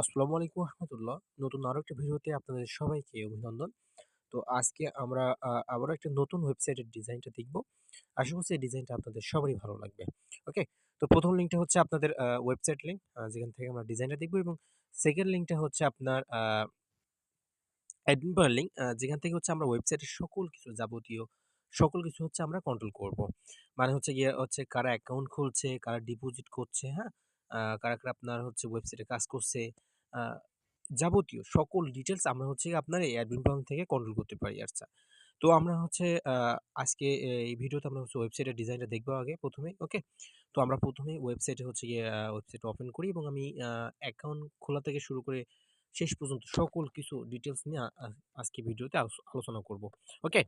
আসসালামু আলাইকুম রহমতুল্লাহ। নতুন আরও একটা ভিডিওতে আপনাদের সবাইকে অভিনন্দন। তো আজকে আমরা আবারও একটা নতুন ওয়েবসাইটের ডিজাইনটা দেখব। আশা করছি এই ডিজাইনটা আপনাদের সবারই ভালো লাগবে। ওকে? তো প্রথম লিঙ্কটা হচ্ছে আপনাদের ওয়েবসাইট লিঙ্ক যেখান থেকে আমরা ডিজাইনটা দেখব এবং সেকেন্ড লিঙ্কটা হচ্ছে আপনার অ্যাডমিন লিঙ্ক যেখান থেকে হচ্ছে আমরা ওয়েবসাইটের সকল কিছু যাবতীয় সকল কিছু হচ্ছে আমরা কন্ট্রোল করব। মানে হচ্ছে গিয়ে হচ্ছে কারা অ্যাকাউন্ট খুলছে, কারা ডিপোজিট করছে, হ্যাঁ? কারা, কারা আপনার হচ্ছে ওয়েবসাইটে কাজ করছে, যাবতীয় সকল ডিটেলস আমরা হচ্ছে আপনার এই অ্যাডমিন প্যানেল থেকে কন্ট্রোল করতে পারি আচ্ছা। তো আমরা হচ্ছে আজকে এই ভিডিওতে আমরা হচ্ছে ওয়েবসাইটের ডিজাইনটা দেখব আগে ১ম এ, ওকে? তো আমরা ১ম এই ওয়েবসাইটে হচ্ছে গিয়ে ওয়েবসাইট ওপেন করি এবং আমি অ্যাকাউন্ট খোলা থেকে শুরু করে শেষ পর্যন্ত সকল কিছু ডিটেলস নিয়ে আজকে ভিডিওতে আলোচনা করব। ওকে?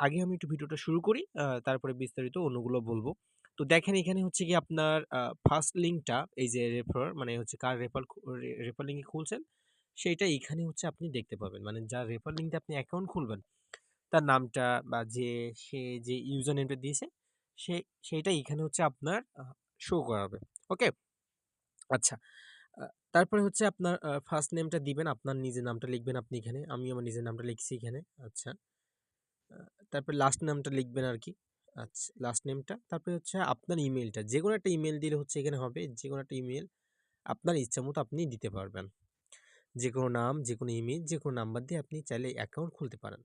আগে আমি একটু ভিডিওটা শুরু করি, তারপরে বিস্তারিত অন্যগুলো বলব। তো দেখেন এখানে হচ্ছে কি আপনার ফার্স্ট লিঙ্কটা এই যে রেফার মানে হচ্ছে কার রেফার রেফার লিঙ্কে খুলছেন, সেইটা এখানে হচ্ছে আপনি দেখতে পাবেন। মানে যার রেফার লিঙ্কে আপনি অ্যাকাউন্ট খুলবেন, তার নামটা বা যে সে যে ইউজার নেমটা দিয়েছে, সে সেইটা এখানে হচ্ছে আপনার শো করাবে। ওকে? আচ্ছা। তারপরে হচ্ছে আপনার ফার্স্ট নেমটা দিবেন, আপনার নিজের নামটা লিখবেন আপনি এখানে। আমি আমার নিজের নামটা লিখছি এখানে। আচ্ছা। তারপরে লাস্ট নামটা লিখবেন আরকি। আচ্ছা, লাস্ট নেমটা। তারপরে হচ্ছে আপনার ইমেলটা যে কোনো একটা ইমেল দিলে হচ্ছে এখানে হবে। যে কোনো একটা ইমেল আপনার ইচ্ছামত আপনি দিতে পারবেন। যে কোনো নাম, যে কোনো ইমেল যে কোনো নাম্বার দিয়ে আপনি চাইলে অ্যাকাউন্ট খুলতে পারেন।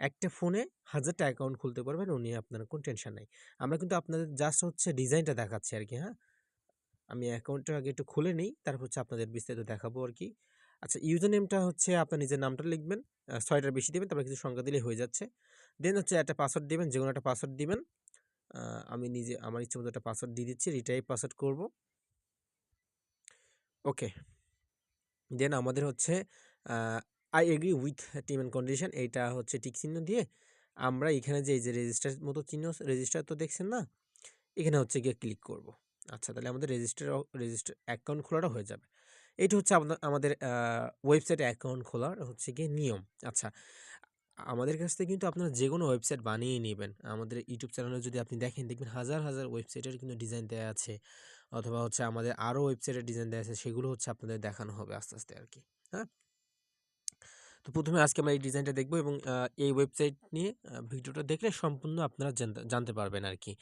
একটা ফোনে হাজারটা অ্যাকাউন্ট খুলতে পারবেন, ও নিয়ে আপনার কোনো টেনশন নাই। আমরা কিন্তু আপনাদের জাস্ট হচ্ছে ডিজাইনটা দেখাচ্ছি আর কি হ্যাঁ? আমি অ্যাকাউন্টটা আগে একটু খুলে নিই তারপর হচ্ছে আপনাদের বিস্তারিত দেখাবো আর কি আচ্ছা, ইউজার নেমটা হচ্ছে আপনার নিজের নামটা লিখবেন। আ ৬ টার বেশি দেবেন তারপরে কিছু সংখ্যা দিলেই হয়ে যাচ্ছে। দেন হচ্ছে একটা পাসওয়ার্ড দিবেন, যেকোনো একটা পাসওয়ার্ড দিবেন। আমি নিজে আমার ইচ্ছে মতো একটা পাসওয়ার্ড দিয়ে দিচ্ছি, রিটাইপ পাসওয়ার্ড করব। ওকে। দেন আমাদের হচ্ছে I agree with terms and condition এইটা হচ্ছে টিক চিহ্ন দিয়ে আমরা এখানে যে যে রেজিস্টার মতো চিহ্ন রেজিস্টার তো দেখছেন না? এখানে হচ্ছে গিয়ে ক্লিক করব। আচ্ছা, তাহলে আমাদের রেজিস্টার রেজিস্টার অ্যাকাউন্ট খোলাটা হয়ে যাবে। এইটা হচ্ছে আমাদের ওয়েবসাইটে অ্যাকাউন্ট খোলার হচ্ছে গিয়ে নিয়ম। আচ্ছা, আমাদের কাছ থেকে কিন্তু আপনারা যে কোনো ওয়েবসাইট বানিয়ে নেবেন আমাদের ইউটিউব চ্যানেলে যদি আপনি দেখেন, দেখবেন হাজার, হাজার ওয়েবসাইটের কিন্তু ডিজাইন দেওয়া আছে। অথবা হচ্ছে আমাদের আরও ওয়েবসাইটের ডিজাইন দেওয়া আছে, সেগুলো হচ্ছে আপনাদের দেখানো হবে আস্তে, আস্তে আর কি হ্যাঁ? তো প্রথমে আজকে আমরা এই ডিজাইনটা দেখব এবং এই ওয়েবসাইট নিয়ে ভিডিওটা দেখলে সম্পূর্ণ আপনারা জানতে পারবেন আর কি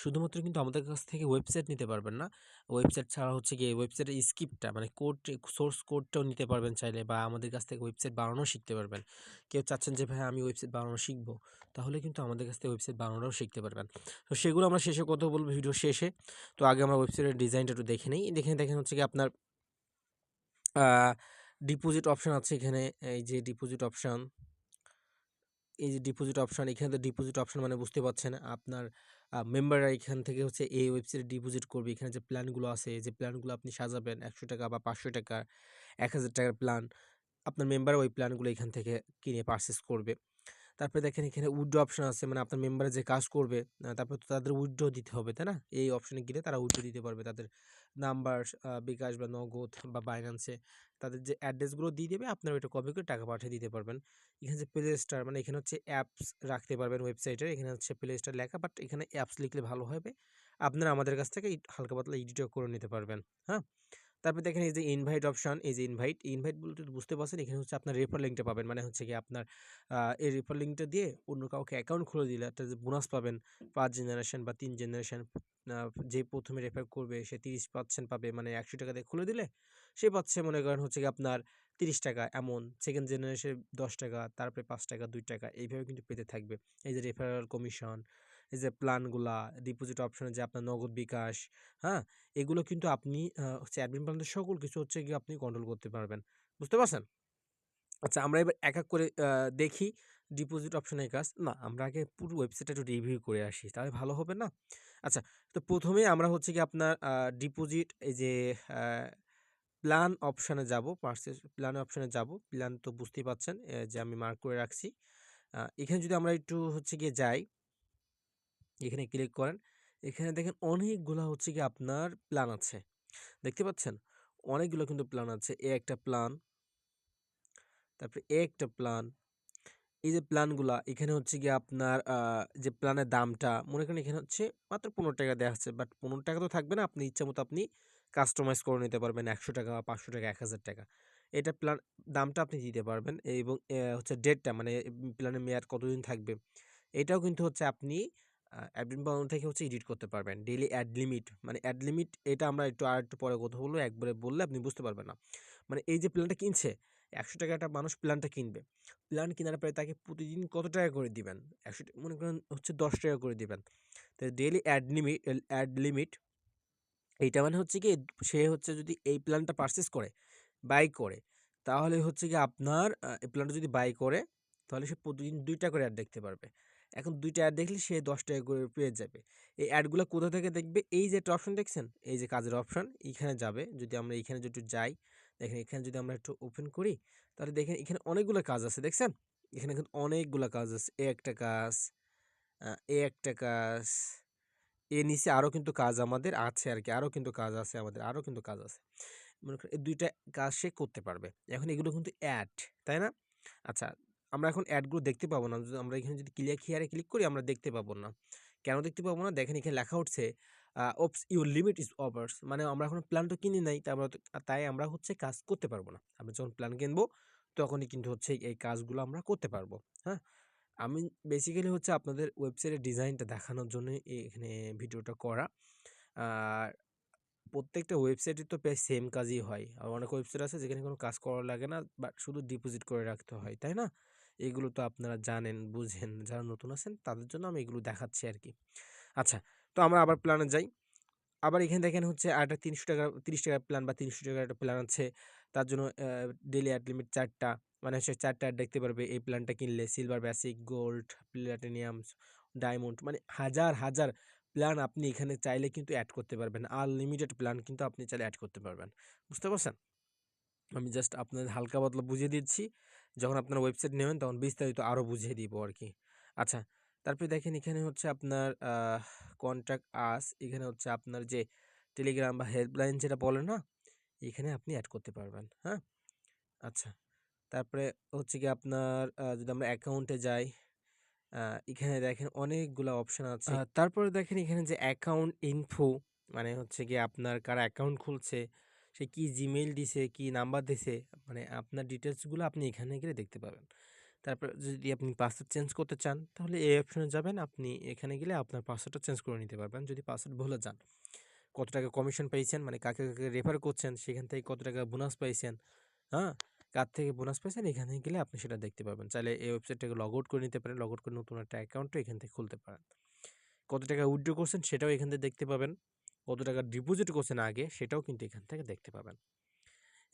শুধুমাত্র কিন্তু আমাদের কাছ থেকে ওয়েবসাইট নিতে পারবেন না। ওয়েবসাইট ছাড়া হচ্ছে গিয়ে ওয়েবসাইটের স্ক্রিপ্টটা মানে কোড সোর্স কোডটাও নিতে পারবেন চাইলে বা আমাদের কাছ থেকে ওয়েবসাইট বানানো শিখতে পারবেন। কেউ চাচ্ছেন যে ভাই আমি ওয়েবসাইট বানানো শিখব, তাহলে কিন্তু আমাদের কাছ থেকে ওয়েবসাইট বানানোও শিখতে পারবেন। তো সেগুলো আমরা শেষে কথা বলব ভিডিও শেষে। তো আগে আমরা ওয়েবসাইটের ডিজাইনটা একটু দেখে নিই দেখে দেখেন হচ্ছে কি আপনার ডিপোজিট অপশান আছে এখানে। এই যে ডিপোজিট অপশান এই যে ডিপোজিট অপশান এখানে তো ডিপোজিট অপশান মানে বুঝতে পারছেন আপনার মেম্বাররা এখান থেকে হচ্ছে এই ওয়েবসাইটে ডিপোজিট করবে। এখানে যে প্ল্যানগুলো আছে, যে প্ল্যানগুলো আপনি সাজাবেন ৳১০০ বা ৳৫০০, ৳১,০০০ প্ল্যান, আপনার মেম্বার ওই প্ল্যানগুলো এখান থেকে কিনে পারচেস করবে। তারপরে দেখেন এখানে উইথড্র অপশন আছে মানে আপনার মেম্বারে যে কাজ করবে, তারপর তো তাদের উইথড্র দিতে হবে, তাই না? এই অপশনে গেলে তারা উইথড্র দিতে পারবে। তাদের নাম্বার, বিকাশ বা নগদ বা বাইন্যান্সে তাদের যে অ্যাড্রেসগুলো দিয়ে দেবে, আপনারা ওইটা কপি করে টাকা পাঠিয়ে দিতে পারবেন। এখানে যে প্লে স্টার মানে এখানে হচ্ছে অ্যাপস রাখতে পারবেন ওয়েবসাইটের। এখানে হচ্ছে প্লে স্টার লেখা, বাট এখানে অ্যাপস লিখলে ভালো হবে। আপনারা আমাদের কাছ থেকে হালকা পাতলা এডিটও করে নিতে পারবেন, হ্যাঁ? তারপরে দেখেন এই যে ইনভাইট অপশন, এই যে ইনভাইট, ইনভাইট বলতে বুঝতে পারছেন এখানে হচ্ছে আপনার রেফার লিঙ্কটা পাবেন। মানে হচ্ছে কি আপনার এই রেফার লিঙ্কটা দিয়ে অন্য কাউকে অ্যাকাউন্ট খুলে দিলে একটা যে বোনাস পাবেন পাঁচ জেনারেশন বা তিন জেনারেশন যে প্রথমে রেফার করবে সে ৩০% পাবে। মানে ৳১০০ দিয়ে খুলে দিলে সে পাচ্ছে মনে করেন হচ্ছে কি আপনার ৳৩০ এমন। 2nd জেনারেশন ৳১০, তারপরে ৳৫, ৳২ এইভাবে কিন্তু পেতে থাকবে। এই যে রেফারেল কমিশন, এই যে প্ল্যানগুলা, ডিপোজিট অপশনে যে আপনার নগদ বিকাশ, হ্যাঁ? এগুলো কিন্তু আপনি হচ্ছে অ্যাডমিন প্যানেলের সকল কিছু হচ্ছে গিয়ে আপনি কন্ট্রোল করতে পারবেন। বুঝতে পারছেন? আচ্ছা, আমরা এবার এক, এক করে দেখি ডিপোজিট অপশনের কাজ। না, আমরা আগে পুরো ওয়েবসাইটটা একটু রিভিউ করে আসি। তাহলে ভালো হবে না? আচ্ছা, তো ১ম এ আমরা হচ্ছে কি আপনার ডিপোজিট এই যে প্ল্যান অপশনে যাব, পার্সেস প্ল্যান অপশনে যাব। প্ল্যান তো বুঝতেই পারছেন এ যে আমি মার্ক করে রাখছি। এখানে যদি আমরা একটু হচ্ছে গিয়ে যাই এখানে ক্লিক করেন। এখানে দেখেন অনেকগুলা হচ্ছে গিয়ে আপনার প্ল্যান আছে। দেখতে পাচ্ছেন? অনেকগুলো কিন্তু প্ল্যান আছে। এ একটা প্ল্যান তারপরে এ একটা প্ল্যান। এই যে প্ল্যানগুলা এখানে হচ্ছে গিয়ে আপনার যে প্ল্যানের দামটা, মনে করেন এখানে হচ্ছে মাত্র পনেরো টাকা দেওয়া আছে। বাট ৳১৫ তো থাকবে না। আপনি ইচ্ছা মতো আপনি কাস্টমাইজ করে নিতে পারবেন একশো টাকা বা পাঁচশো টাকা, এক হাজার টাকা এটা প্ল্যান দামটা আপনি দিতে পারবেন এবং হচ্ছে ডেটটা মানে প্ল্যানের মেয়াদ কতদিন থাকবে এটাও কিন্তু হচ্ছে আপনি অ্যাডমিন বাউন্ড থেকে হচ্ছে এডিট করতে পারবেন। ডেইলি অ্যাড লিমিট মানে অ্যাড লিমিট এটা আমরা একটু আর একটু পরে কথা বলব, একবারে বললে আপনি বুঝতে পারবেন না। মানে এই যে প্ল্যানটা কিনছে, একশো টাকা একটা মানুষ প্ল্যানটা কিনবে। প্ল্যান কেনার পরে তাকে প্রতিদিন কত টাকা করে দিবেন? একশো মনে করেন হচ্ছে দশ টাকা করে দিবেন। তো daily ad limit ad limit এইটা মানে হচ্ছে কি, সে হচ্ছে যদি এই প্ল্যানটা পারচেস করে বাই করে, তাহলে হচ্ছে কি আপনার এই প্ল্যানটা যদি বাই করে, তাহলে সে প্রতিদিন দুইটা করে অ্যাড দেখতে পারবে। এখন দুইটা অ্যাড দেখলে সে দশ টাকা করে পেয়ে যাবে। এই অ্যাডগুলো কোথা থেকে দেখবে? এই যে একটা অপশন দেখছেন? এই যে কাজের অপশন এইখানে যাবে। যদি আমরা এইখানে যদি যাই, দেখেন এখানে যদি আমরা একটু ওপেন করি, তাহলে দেখেন এখানে অনেকগুলো কাজ আছে। দেখছেন? এখানে কিন্তু অনেকগুলো কাজ আছে। এ একটা কাজ এ একটা কাজ, এ নিচে আরও কিন্তু কাজ আমাদের আছে আর কি আরও কিন্তু কাজ আছে আমাদের আরও কিন্তু কাজ আছে। মনে করেন এই দুইটা কাজ সে করতে পারবে। এখন এগুলো কিন্তু অ্যাড তাই না? আচ্ছা আমরা এখন অ্যাডগুলো দেখতে পাবো না। আমরা এখানে যদি ক্লিয়ার খেয়ারে ক্লিক করি, আমরা দেখতে পাবো না। কেন দেখতে পাবো না? দেখেন এখানে লেখা উঠছে oops your limit is overs মানে আমরা এখন প্ল্যান তো কিনি নাই তাই আমরা তাই আমরা হচ্ছে কাজ করতে পারব না। আমরা যখন প্ল্যান কিনবো, তখনই কিন্তু হচ্ছে এই কাজগুলো আমরা করতে পারব হ্যাঁ? আমি বেসিক্যালি হচ্ছে আপনাদের ওয়েবসাইটের ডিজাইনটা দেখানোর জন্য এখানে ভিডিওটা করা। আর প্রত্যেকটা ওয়েবসাইটে তো প্রায় সেম কাজই হয়। আর অনেক ওয়েবসাইট আছে যেখানে কোনো কাজ করা লাগে না বাট শুধু ডিপোজিট করে রাখতে হয়, তাই না? এগুলো তো আপনারা জানেন, বুঝেন, যারা নতুন আছেন তাদের জন্য আমি এগুলো দেখাচ্ছি আর কি আচ্ছা তো আমরা আবার প্ল্যানে যাই। আবার এখানে দেখেন হচ্ছে একটা তিনশো টাকা, তিরিশ টাকার প্ল্যান বা তিনশো টাকার একটা প্ল্যান আছে। তার জন্য ডেলি অ্যাড লিমিট চারটা মানে হচ্ছে চারটা অ্যাড দেখতে পারবে। এই প্ল্যানটা কিনলে silver basic gold platinum diamond মানে হাজার হাজার প্ল্যান আপনি এখানে চাইলে কিন্তু অ্যাড করতে পারবেন। আনলিমিটেড প্ল্যান কিন্তু আপনি চাইলে অ্যাড করতে পারবেন। বুঝতে পারছেন? আমি জাস্ট আপনাদের হালকা বদলা বুঝিয়ে দিচ্ছি। যখন আপনার ওয়েবসাইট নেবেন, তখন বিস্তারিত আরও বুঝিয়ে দিব আর কি আচ্ছা তারপরে দেখেন এখানে হচ্ছে আপনার কন্ট্যাক্ট আস এখানে হচ্ছে আপনার যে টেলিগ্রাম বা হেল্পলাইন যেটা বলে না, এখানে আপনি অ্যাড করতে পারবেন হ্যাঁ? আচ্ছা তারপরে হচ্ছে কি আপনার যদি আমরা অ্যাকাউন্টে যাই এখানে দেখেন অনেকগুলো অপশন আছে। তারপরে দেখেন এখানে যে অ্যাকাউন্ট ইনফো মানে হচ্ছে কি আপনার কারা অ্যাকাউন্ট খুলছে সে কি জিমেইল দিছে, কি নাম্বার দিছে মানে আপনার ডিটেলসগুলো আপনি এখানে গেলে দেখতে পাবেন। তারপর যদি আপনি পাসওয়ার্ড চেঞ্জ করতে চান, তাহলে এই অপশনে যাবেন, আপনি এখানে গেলে আপনার পাসওয়ার্ডটা চেঞ্জ করে নিতে পারবেন। যদি পাসওয়ার্ড ভুলে যান, কত টাকা কমিশন পাইছেন মানে কাকে কাকে রেফার করছেন, সেখান থেকে কত টাকা বোনাস পাইছেন হ্যাঁ? কার থেকে বোনাস পাইছেন, এখানে গেলে আপনি সেটা দেখতে পাবেন। চাইলে এই ওয়েবসাইটটাকে লগ আউট করে নিতে পারেন লগ আউট করে নতুন একটা অ্যাকাউন্টও এখান থেকে খুলতে পারেন। কত টাকা উইথড্র করছেন, সেটাও এখান থেকে দেখতে পাবেন। কত টাকা ডিপোজিট করছেন আগে, সেটাও কিন্তু এখান থেকে দেখতে পাবেন।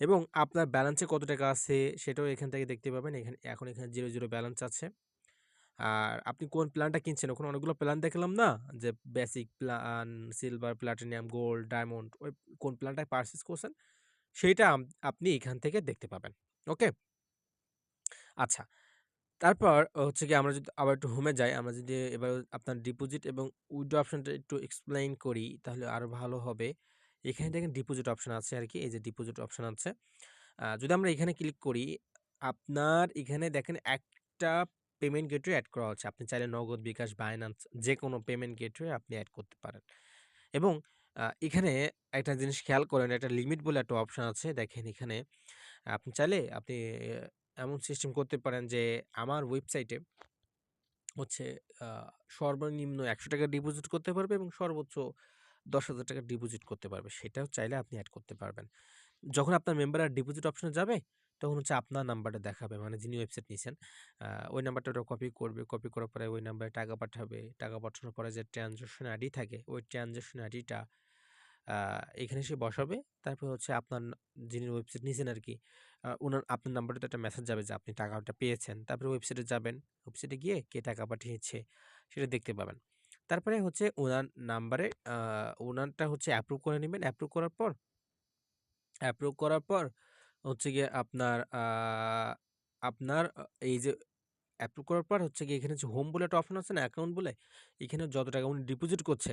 এবং আপনার ব্যালেন্সে কত টাকা আছে, সেটাও এখান থেকে দেখতে পাবেন। এখানে, এখন এখানে জিরো জিরো ব্যালেন্স আছে। আর আপনি কোন প্ল্যানটা কিনছেন? ওখানে অনেকগুলো প্ল্যান দেখলাম না? যে basic plan silver platinum gold diamond ওই কোন প্ল্যানটা পারচেস করছেন? সেইটা আপনি এখান থেকে দেখতে পাবেন। ওকে আচ্ছা তারপর হচ্ছে কি আমরা যদি আবার একটু হোমে যাই, আমরা যদি এবার আপনার ডিপোজিট এবং উইড্রো অপশনটা একটু এক্সপ্লেইন করি, তাহলে আরও ভালো হবে। এখানে দেখেন ডিপোজিট অপশন আছে আর কি এই যে ডিপোজিট অপশন আছে। যদি আমরা এখানে ক্লিক করি, আপনার এখানে দেখেন একটা পেমেন্ট গেটওয়ে অ্যাড করা হচ্ছে। আপনি চাইলে নগদ, বিকাশ বাইন্যান্স যে কোনো পেমেন্ট গেটওয়ে আপনি অ্যাড করতে পারেন। এবং এখানে একটা জিনিস খেয়াল করেন, একটা লিমিট বলে একটা অপশন আছে। দেখেন এখানে, আপনি চাইলে আপনি এমন সিস্টেম করতে পারেন যে, আমার ওয়েবসাইটে হচ্ছে সর্বনিম্ন একশো টাকা ডিপোজিট করতে পারবে এবং সর্বোচ্চ দশ হাজার টাকা ডিপোজিট করতে পারবে। সেটাও চাইলে আপনি অ্যাড করতে পারবেন। যখন আপনার মেম্বার আর ডিপোজিট অপশনে যাবে, তখন হচ্ছে আপনার নাম্বারটা দেখাবে মানে যিনি ওয়েবসাইট নিয়েছেন ওই নাম্বারটা ওটা কপি করবে। কপি করার পরে ওই নাম্বারে টাকা পাঠাবে। টাকা পাঠানোর পরে যে ট্রানজ্যাকশন আইডি থাকে, ওই ট্রানজ্যাকশন আইডিটা এখানে সে বসাবে। তারপর হচ্ছে আপনার যিনি ওয়েবসাইট নিয়েছেন আর কি ওনার আপনার নাম্বারে তো একটা মেসেজ যাবে যে আপনি টাকাটা পেয়েছেন। তারপরে ওয়েবসাইটে যাবেন। ওয়েবসাইটে গিয়ে কে টাকা পাঠিয়েছে সেটা দেখতে পাবেন। তারপরে হচ্ছে ওনার নাম্বারে ওনারটা হচ্ছে অ্যাপ্রুভ করে নেবেন। অ্যাপ্রুভ করার পর অ্যাপ্রুভ করার পর হচ্ছে গিয়ে আপনার আপনার এই যে অ্যাপ্রুভ করার পর হচ্ছে গিয়ে এখানে যে হোম বলে একটা অপশন আছে না অ্যাকাউন্ট বলে এখানে যত টাকা উনি ডিপোজিট করছে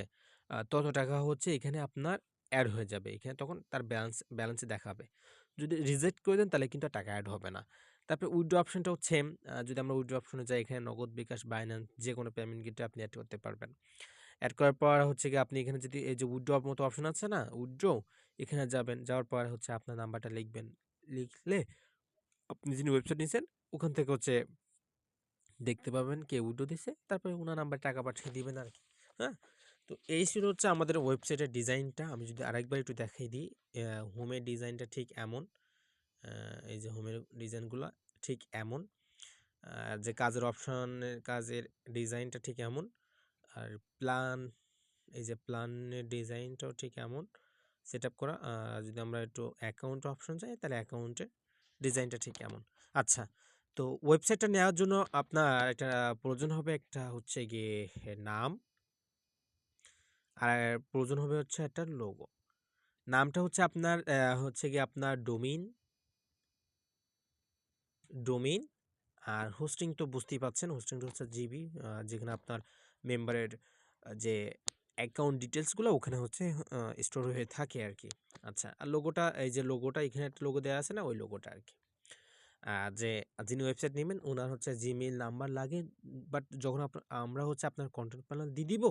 তত টাকা হচ্ছে এখানে আপনার অ্যাড হয়ে যাবে। এখানে তখন তার ব্যালেন্স ব্যালেন্সে দেখাবে। যদি রিজেক্ট করে দেন তাহলে কিন্তু টাকা অ্যাড হবে না। তারপরে উইড্রো অপশনটাও সেম যদি আমরা উইড্রো অপশনে যাই, এখানে নগদ বিকাশ বাইন্যান্স যে কোনো পেমেন্ট গেটে আপনি অ্যাড করতে পারবেন। অ্যাড করার পর হচ্ছে কি আপনি এখানে যদি এই যে উইড্রো মতো অপশন আছে না উইড্রো এখানে যাবেন, যাওয়ার পর হচ্ছে আপনার নাম্বারটা লিখবেন। লিখলে আপনি যিনি ওয়েবসাইট নিয়েছেন ওখান থেকে হচ্ছে দেখতে পাবেন কে উইড্রো দিছে, তারপরে ওনার নাম্বার টাকা পাঠিয়ে দিবেন আর কি হ্যাঁ? তো এই ছিল হচ্ছে আমাদের ওয়েবসাইটের ডিজাইনটা আমি যদি আরেকবার একটু দেখাই দিই হোমের ডিজাইনটা ঠিক এমন এই যে হোমের ডিজাইনগুলো ঠিক এমন যে কাজের অপশনের কাজের ডিজাইনটা ঠিক এমন, আর প্ল্যান এই যে প্ল্যানের ডিজাইনটাও ঠিক এমন সেট আপ করা যদি আমরা একটু অ্যাকাউন্ট অপশন চাই, তাহলে অ্যাকাউন্টের ডিজাইনটা ঠিক এমন। আচ্ছা তো ওয়েবসাইটটা নেওয়ার জন্য আপনার একটা প্রয়োজন হবে, একটা হচ্ছে গিয়ে নাম আর প্রয়োজন হবে হচ্ছে একটা লোগো নামটা হচ্ছে আপনার হচ্ছে গিয়ে আপনার ডোমিন ডোমিন আর হোস্টিং তো বুঝতেই পাচ্ছেন হোস্টিংটা হচ্ছে জিবি যেখানে আপনার মেম্বারের যে অ্যাকাউন্ট ডিটেলসগুলো ওখানে হচ্ছে স্টোর হয়ে থাকে আর কি আচ্ছা আর লোগোটা এই যে লোগোটা এখানে একটা লোগো দেওয়া আছে না, ওই লোগোটা আর কি যে যিনি ওয়েবসাইট নেবেন ওনার হচ্ছে জিমেইল নাম্বার লাগে বাট যখন আমরা হচ্ছে আপনার কন্টেন্ট প্যানেল দিয়ে দিব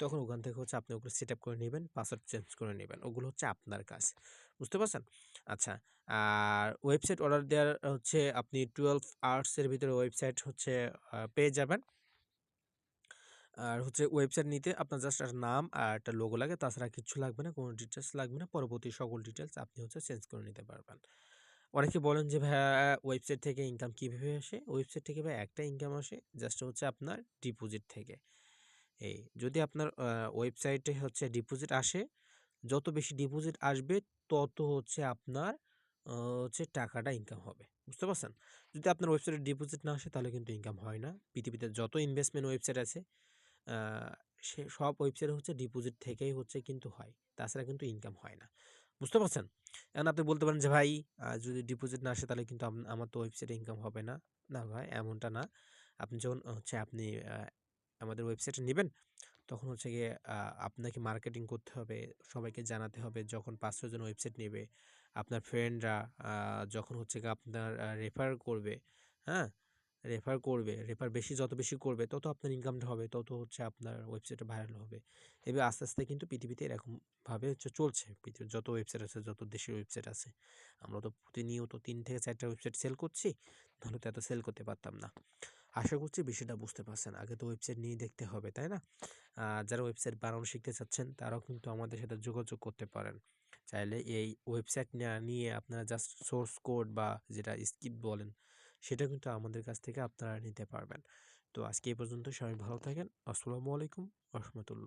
তখন ওখান থেকে হচ্ছে আপনি ওগুলো সেট আপ করে নেবেন পাসওয়ার্ড চেঞ্জ করে নেবেন। ওগুলো হচ্ছে আপনার কাজ। বুঝতে পারছেন? আচ্ছা আর ওয়েবসাইট অর্ডার দেওয়ার হচ্ছে আপনি টুয়েলভ আওয়ার্সের ভিতরে ওয়েবসাইট হচ্ছে পেয়ে যাবেন। আর হচ্ছে ওয়েবসাইট নিতে আপনার জাস্ট একটা নাম আর একটা লোগো লাগে। তাছাড়া কিছু লাগবে না, কোনো ডিটেলস লাগবে না। পরবর্তী সকল ডিটেলস আপনি হচ্ছে চেঞ্জ করে নিতে পারবেন। অনেকে বলেন যে, ভাইয়া ওয়েবসাইট থেকে ইনকাম কীভাবে আসে? ওয়েবসাইট থেকে ভাই একটা ইনকাম আসে জাস্ট হচ্ছে আপনার ডিপোজিট থেকে। এই যদি আপনার ওয়েবসাইটে হচ্ছে ডিপোজিট আসে, যত বেশি ডিপোজিট আসবে, তত হচ্ছে আপনার হচ্ছে টাকাটা ইনকাম হবে। বুঝতে পারছেন? যদি আপনার ওয়েবসাইটে ডিপোজিট না আসে, তাহলে কিন্তু ইনকাম হয় না। পৃথিবীতে যত ইনভেস্টমেন্ট ওয়েবসাইট আছে সে সব ওয়েবসাইট হচ্ছে ডিপোজিট থেকেই হচ্ছে কিন্তু হয়। তাছাড়া কিন্তু ইনকাম হয় না। বুঝতে পারছেন? এখন আপনি বলতে পারেন যে, ভাই যদি ডিপোজিট না আসে, তাহলে কিন্তু আমার তো ওয়েবসাইটে ইনকাম হবে না। না ভাই, এমনটা না। আপনি যখন, হচ্ছে আপনি আমাদের ওয়েবসাইটে নেবেন। তখন হচ্ছে গিয়ে আপনাকে মার্কেটিং করতে হবে, সবাইকে জানাতে হবে যখন পাঁচ ছজন ওয়েবসাইট নেবে। আপনার ফ্রেন্ডরা যখন হচ্ছে গিয়ে আপনার রেফার করবে হ্যাঁ? রেফার করবে রেফার বেশি, যত বেশি করবে, তত আপনার ইনকামটা হবে, তত হচ্ছে আপনার ওয়েবসাইটে ভাইরাল হবে। এবার আস্তে আস্তে কিন্তু পৃথিবীতে এরকমভাবে হচ্ছে চলছে। পৃথিবীর যত ওয়েবসাইট আছে, যত দেশের ওয়েবসাইট আছে। আমরা তো প্রতিনিয়ত তিন থেকে চারটা ওয়েবসাইট সেল করছি, নাহলে তো এত সেল করতে পারতাম না। আশা করছি বিষয়টা বুঝতে পারছেন। আগে তো ওয়েবসাইট নিয়ে দেখতে হবে, তাই না? যারা ওয়েবসাইট বানানো শিখতে চাচ্ছেন, তারাও কিন্তু আমাদের সাথে যোগাযোগ করতে পারেন। চাইলে এই ওয়েবসাইট নিয়ে আপনারা জাস্ট সোর্স কোড বা যেটা স্ক্রিপ্ট বলেন, সেটা কিন্তু আমাদের কাছ থেকে আপনারা নিতে পারবেন। তো আজকে এই পর্যন্ত সবাই ভালো থাকেন। আসসালামু আলাইকুম, রহমতুল্লাহ।